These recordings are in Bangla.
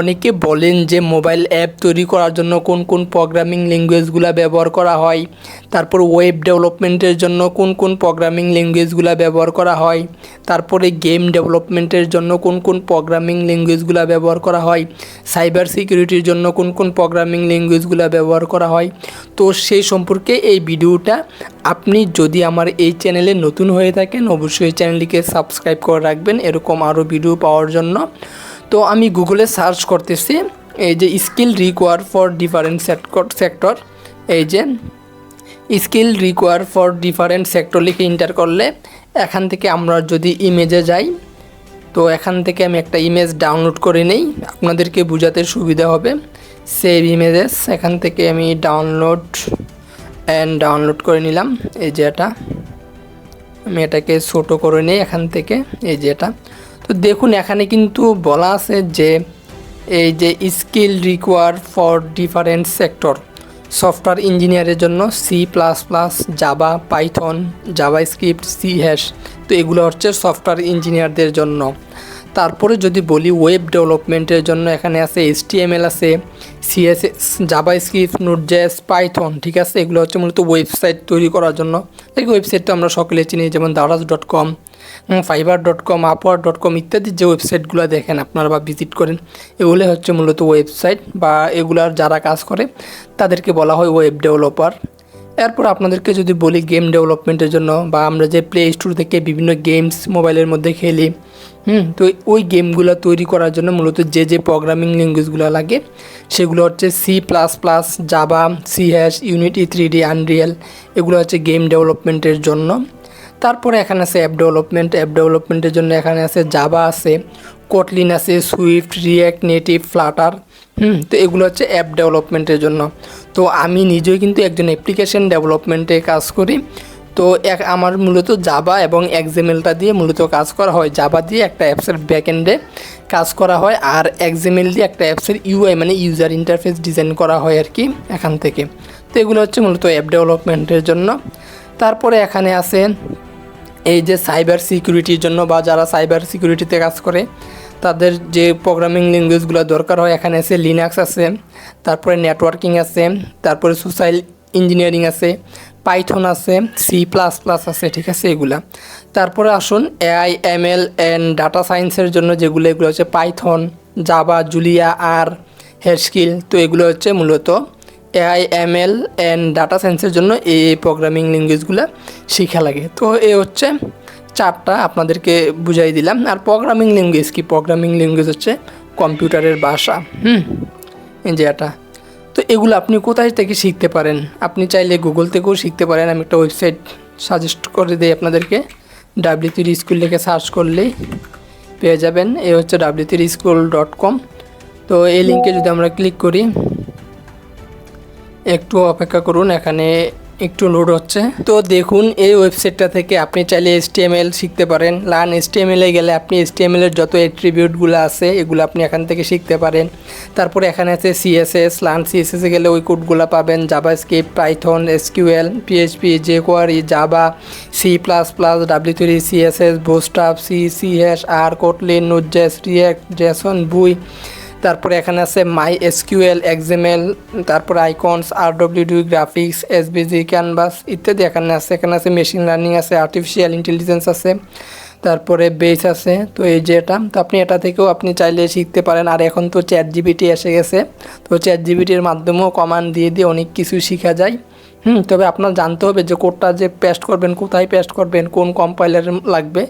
অনেকে বলেন যে মোবাইল অ্যাপ তৈরি করার জন্য কোন কোন প্রোগ্রামিং ল্যাঙ্গুয়েজগুলো ব্যবহার করা হয়, তারপর ওয়েব ডেভেলপমেন্টের জন্য কোন কোন প্রোগ্রামিং ল্যাঙ্গুয়েজগুলো ব্যবহার করা হয়, তারপরে গেম ডেভেলপমেন্টের জন্য কোন কোন প্রোগ্রামিং ল্যাঙ্গুয়েজগুলো ব্যবহার করা হয় সাইবার সিকিউরিটির জন্য কোন কোন প্রোগ্রামিং ল্যাঙ্গুয়েজগুলো ব্যবহার করা হয়। তো সেই সম্পর্কে এই ভিডিওটা আপনি যদি আমার এই চ্যানেলে নতুন হয়ে থাকেন, অবশ্যই চ্যানেলটিকে সাবস্ক্রাইব করে রাখবেন, এরকম আরও ভিডিও পাওয়ার জন্য। তো আমি গুগলে সার্চ করতেছি, এই যে skill require for different sector এই যে skill require for different sector লিখে ইন্টার করলে এখান থেকে আমরা যদি ইমেজে যাই, তো এখান থেকে আমি একটা ইমেজ ডাউনলোড করে নেই, আপনাদেরকে বোঝাতে সুবিধা হবে। সেভ ইমেজেস এখান থেকে আমি ডাউনলোড অ্যান্ড ডাউনলোড করে নিলাম, এই যে এটা। আমি এটাকে ছোটো করে নিই এখান থেকে, এই যে এটা। তো দেখুন, এখানে কিন্তু বলা আছে যে এই যে skill require for different sector. Software ইঞ্জিনিয়ারের জন্য C plus plus Java Python JavaScript C hash তো এগুলো হচ্ছে সফটওয়্যার ইঞ্জিনিয়ারদের জন্য। তারপরে যদি বলি ওয়েব ডেভেলপমেন্টের জন্য এখানে আছে এইচটিএমএল আছে CSS JavaScript NodeJS Python ঠিক আছে? এগুলো হচ্ছে মূলত ওয়েবসাইট তৈরি করার জন্য। এই ওয়েবসাইট তো আমরা সকলে চিনি, যেমন Daraz dot com Fiverr dot com Upwork dot com ইত্যাদি যে ওয়েবসাইটগুলো দেখেন আপনারা বা ভিজিট করেন, এগুলো হচ্ছে মূলত ওয়েবসাইট বা এগুলার যারা কাজ করে, তাদেরকে বলা হয় ওয়েব ডেভেলপার এরপর আপনাদেরকে যদি বলি গেম ডেভেলপমেন্টের জন্য, বা আমরা যে প্লে স্টোর থেকে বিভিন্ন গেমস মোবাইলের মধ্যে খেলি হুম। তো ওই গেমগুলো তৈরি করার জন্য মূলত যে যে প্রোগ্রামিং ল্যাঙ্গুয়েজগুলো লাগে, সেগুলো হচ্ছে C plus plus Java C hash Unity three D Unreal এগুলো হচ্ছে গেম ডেভেলপমেন্টের জন্য। তারপরে এখানে আছে অ্যাপ ডেভেলপমেন্ট অ্যাপ ডেভেলপমেন্টের জন্য এখানে আছে জাবা আছে কোটলিন আছে সুইফট রিয়্যাক্ট নেটিভ ফ্লাটার হুম। তো এগুলো হচ্ছে অ্যাপ ডেভেলপমেন্টের জন্য। তো আমি নিজেই কিন্তু একজন অ্যাপ্লিকেশন ডেভেলপমেন্টে কাজ করি। তো এক আমার মূলত জাবা এবং এক্সএমএলটা দিয়ে মূলত কাজ করা হয়। জাবা দিয়ে একটা অ্যাপসের ব্যাকএন্ডে কাজ করা হয় আর এক্সএমএল দিয়ে একটা অ্যাপসের ইউআই মানে ইউজার ইন্টারফেস ডিজাইন করা হয় আর কি এখান থেকে। তো এগুলো হচ্ছে মূলত অ্যাপ ডেভেলপমেন্টের জন্য। তারপরে এখানে আছে এই যে সাইবার সিকিউরিটির জন্য বা যারা সাইবার সিকিউরিটিতে কাজ করে, তাদের যে প্রোগ্রামিং ল্যাঙ্গুয়েজগুলো দরকার হয়, এখানে আছে লিনাক্স আছে, তারপরে নেটওয়ার্কিং আছে, তারপরে সোশ্যাল ইঞ্জিনিয়ারিং আছে, পাইথন আছে সি প্লাস প্লাস আছে, ঠিক আছে, এগুলা। তারপরে আসুন AI M L and data সায়েন্সের জন্য যেগুলো, এগুলো হচ্ছে পাইথন জাবা জুলিয়া আর হেয়ারস্কিল তো এগুলো হচ্ছে মূলত AI M L and data সায়েন্সের জন্য এই প্রোগ্রামিং ল্যাঙ্গুয়েজগুলো শেখা লাগে। তো এ হচ্ছে চারটা আপনাদেরকে বুঝাই দিলাম। আর প্রোগ্রামিং ল্যাঙ্গুয়েজ কি? প্রোগ্রামিং ল্যাঙ্গুয়েজ হচ্ছে কম্পিউটারের ভাষা। হুম যে এটা। তো এগুলো আপনি কোথায় থেকে শিখতে পারেন? আপনি চাইলে গুগল থেকেও শিখতে পারেন। আমি একটা ওয়েবসাইট সাজেস্ট করে দিই আপনাদেরকে। ডাব্লিউ থ্রি স্কুল লিখে সার্চ করলেই পেয়ে যাবেন। এ হচ্ছে W three school dot com তো এই লিঙ্কে যদি আমরা ক্লিক করি, একটু অপেক্ষা করুন। এখানে একটু লোড হচ্ছে। তো দেখুন, এই ওয়েবসাইটটা থেকে আপনি চাইলে এসটিএমএল শিখতে পারেন। লার্ন এসটিএমএলে গেলে আপনি এসটিএমএলের যত অ্যাট্রিবিউটগুলো আছে, এগুলো আপনি এখান থেকে শিখতে পারেন। তারপরে এখানে আছে সিএসএস লার্ন সিএসএসে গেলে ওই কোডগুলো পাবেন। JavaScript Python SQL PHP jQuery Java C plus plus W three CSS Bootstrap C C hash আর Kotlin Node JS React JSON Vue তারপরে এখানে আছে মাই এসকিউএল এক্সএমএল তারপরে আইকনস আর ডব্লিউডি গ্রাফিক্স এসবিজি ক্যানভাস ইত্যাদি এখানে আছে। এখানে আছে মেশিন লার্নিং আছে আর্টিফিশিয়াল ইন্টেলিজেন্স আছে, তারপরে বেস আছে। তো এই যে এটা, তো আপনি এটা থেকেও আপনি চাইলে শিখতে পারেন। আর এখন তো চ্যাট জিবিটি এসে গেছে। তো চ্যাট জিবিটির মাধ্যমেও কমান্ড দিয়ে দিয়ে অনেক কিছু শেখা যায়। হুম, তবে আপনার জানতে হবে যে কোডটা যে পেস্ট করবেন, কোথায় পেস্ট করবেন, কোন কম্পাইলার লাগবে।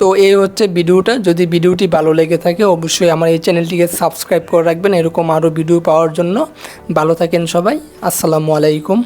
তো এই হচ্ছে ভিডিওটা। যদি ভিডিওটি ভালো লেগে থাকে, অবশ্যই আমার এই চ্যানেলটিকে সাবস্ক্রাইব করে রাখবেন। এরকম আরও ভিডিও পাওয়ার জন্য। ভালো থাকেন সবাই। আসসালামু আলাইকুম।